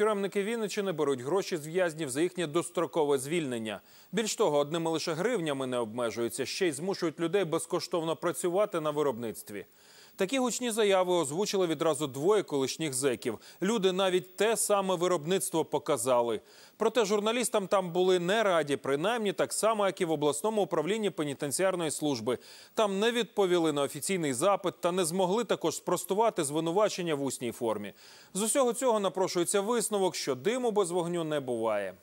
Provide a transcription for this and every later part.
Тюремники Вінничини беруть гроші з в'язнів за їхнє дострокове звільнення. Більш того, одними лише гривнями не обмежуються, ще й змушують людей безкоштовно працювати на виробництві. Такі гучні заяви озвучили відразу двоє колишніх зеків. Люди навіть те саме виробництво показали. Проте журналістам там були не раді, принаймні так само, як і в обласному управлінні пенітенціарної служби. Там не відповіли на офіційний запит та не змогли також спростувати звинувачення в усній формі. З усього цього напрошується висновок, що диму без вогню не буває.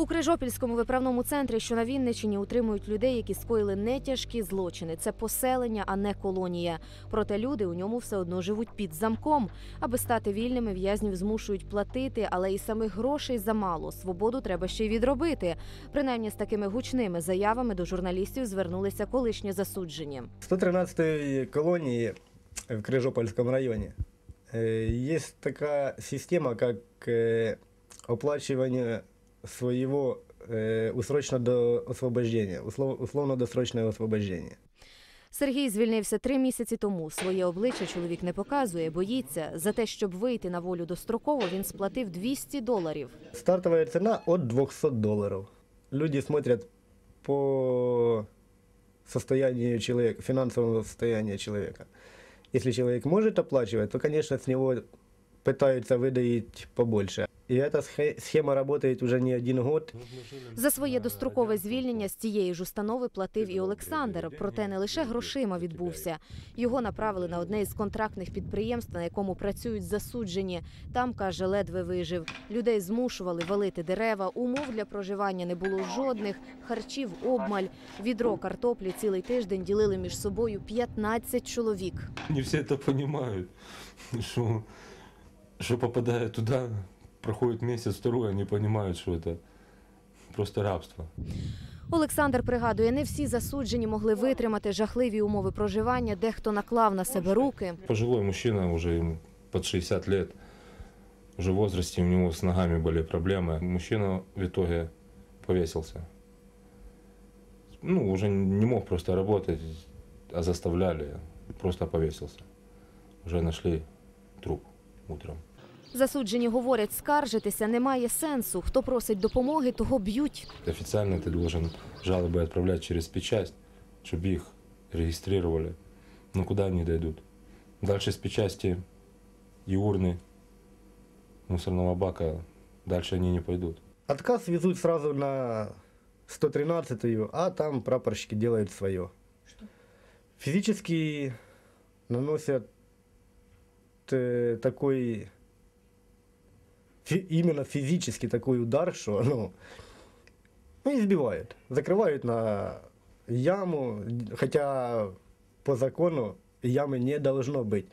У Крижопільському виправному центрі, що на Вінниччині, утримують людей, які скоїли не тяжкі злочини. Це поселення, а не колонія. Проте люди у ньому все одно живуть під замком. Аби стати вільними, в'язнів змушують платити, але і самих грошей замало. Свободу треба ще й відробити. Принаймні з такими гучними заявами до журналістів звернулися колишні засуджені. 113-й колонии в Крыжопольском районе э, есть такая система, как э, оплачивание своего э, усрочно до освобождения, услов- условно-досрочное освобождение. Сергій звільнився три місяці тому. Своє обличчя чоловік не показує, боїться. За те, щоб вийти на волю достроково, він сплатив 200 доларів. Стартовая цена от 200 долларов. Люди смотрят по состоянию человека, финансовому состоянию человека. Если человек может оплачивать, то, конечно, с него пытаются выдаить побольше. Эта схе- схема работает уже не один год. За своє дострокове звільнення з цієї ж установи платив і Олександр. Проте не лише грошима відбувся. Його направили на одне із контрактних підприємств, на якому працюють засуджені. Там каже, ледве вижив. Людей змушували валити дерева. Умов для проживання не було жодних. Харчів обмаль. Відро картоплі цілий тиждень ділили між собою 15 чоловік. Не все это понимают, что, что попадая туда, проходит месяц, второй, они понимают, что это просто рабство. Олександр пригадує, не всі засуджені могли витримати жахливі умови проживання. Дехто наклав на себе руки. Пожилой мужчина, уже ему под 60 лет, уже в возрасте у него с ногами были проблемы. Мужчина в итоге повесился. Ну, уже не мог просто работать, а заставляли, просто повесился. Уже нашли труп утром. Засуджені говорять, скаржитися немає сенсу. Хто просить допомоги, того б'ють. Официально ты должен жалобы отправлять через печать, чтобы их регистрировали. Но куда они дойдут? Дальше с печати и урны мусорного бака, дальше они не пойдут. Отказ везут сразу на 113-ю, а там прапорщики делают свое. Физически наносят э, такой, фи- именно физически такой удар, что ну, ну, избивают. Закрывают на яму, хотя по закону ямы не должно быть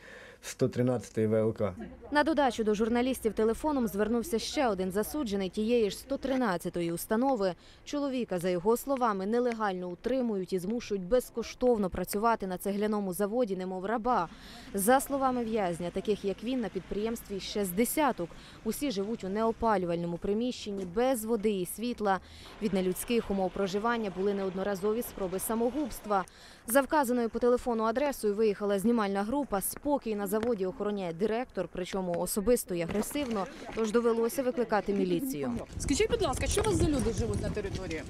в 113-й ВЛК. На додачу до журналістів телефоном звернувся ще один засуджений тієї ж 113-ї установи. Чоловіка, за його словами, нелегально утримують і змушують безкоштовно працювати на цегляному заводі, немов раба. За словами в'язня, таких як він, на підприємстві ще з десяток. Усі живуть у неопалювальному приміщенні без води і світла. Від нелюдських умов проживання були неодноразові спроби самогубства. За вказаною по телефону адресою виїхала знімальна група. Спокій на заводі охороняє директор, причому особисто і агресивно. Тож довелося викликати міліцію. Скажіть, будь ласка, що у вас за люди живуть на території?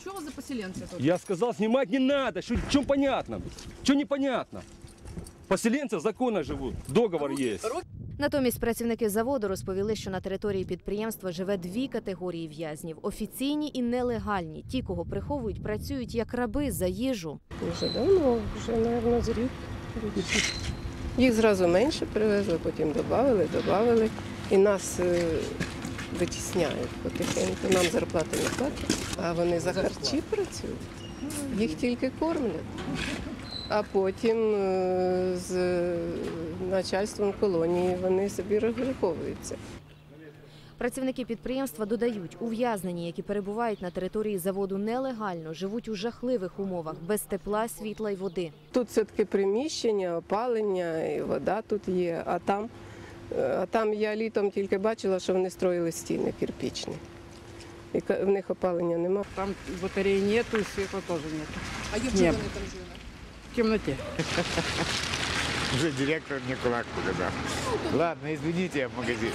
Що у вас за поселенці тут? Я сказал, снимать не надо. Что, чем понятно? Что непонятно? Поселенцы законно живут. Договор есть. Натомість працівники заводу розповіли, що на території підприємства живе дві категорії в'язнів: офіційні і нелегальні. Ті, кого приховують, працюють як раби за їжу. Вже давно, вже, мабуть, з рік. Їх зразу менше привезли, потім додали, додали. І нас е, витісняють потихеньку. Нам зарплати не платять, а вони за харчі працюють. Їх тільки кормлять. А потім е, з начальством колонії вони собі розраховуються. Працівники підприємства додають, ув'язнені, які перебувають на території заводу нелегально, живуть у жахливих умовах без тепла, світла й води. Тут все-таки приміщення, опалення, і вода тут є. А там, е, а там я літом тільки бачила, що вони строїли стіни кирпічні. І в них опалення нема. Там батареи нету, и света тоже нету. А як вони там живуть? В темноте. Уже директор мне кулак показал. Ладно, извините, я в магазин.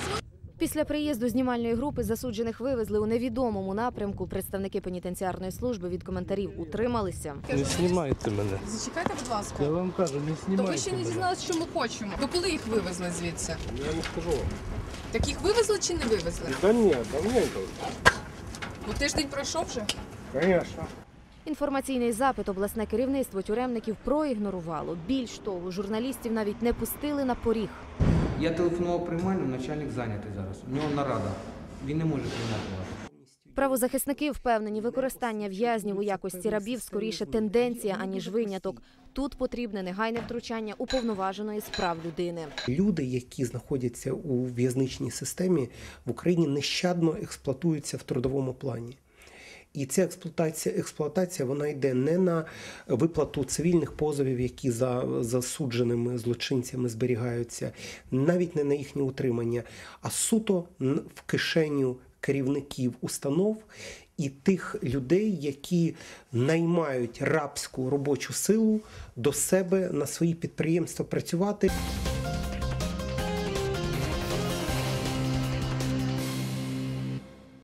Після приїзду знімальної групи засуджених вивезли у невідомому напрямку. Представники пенітенціарної служби від коментарів утрималися. Не знімайте мене. Зачекайте, будь ласка. Я вам кажу, не То знімайте ви ще не дізналися, що ми хочемо. То коли їх вивезли звідси? Я не скажу вам. Так їх вивезли чи не вивезли? Да ні, давненько. Бо тиждень пройшов вже. Конечно. Інформаційний запит обласне керівництво тюремників проігнорувало. Більш того, журналістів навіть не пустили на поріг. Я телефонував приймальну, начальник зайнятий зараз. У нього нарада. Він не може прийняти вас. Правозахисники впевнені, використання в'язнів у якості рабів скоріше тенденція аніж виняток. Тут потрібне негайне втручання уповноваженої з прав людини. Люди, які знаходяться у в'язничній системі в Україні, нещадно експлуатуються в трудовому плані. І ця експлуатація, експлуатація вона йде не на виплату цивільних позовів, які за засудженими злочинцями зберігаються, навіть не на їхнє утримання, а суто в кишеню керівників установ і тих людей, які наймають рабську робочу силу до себе на свої підприємства працювати.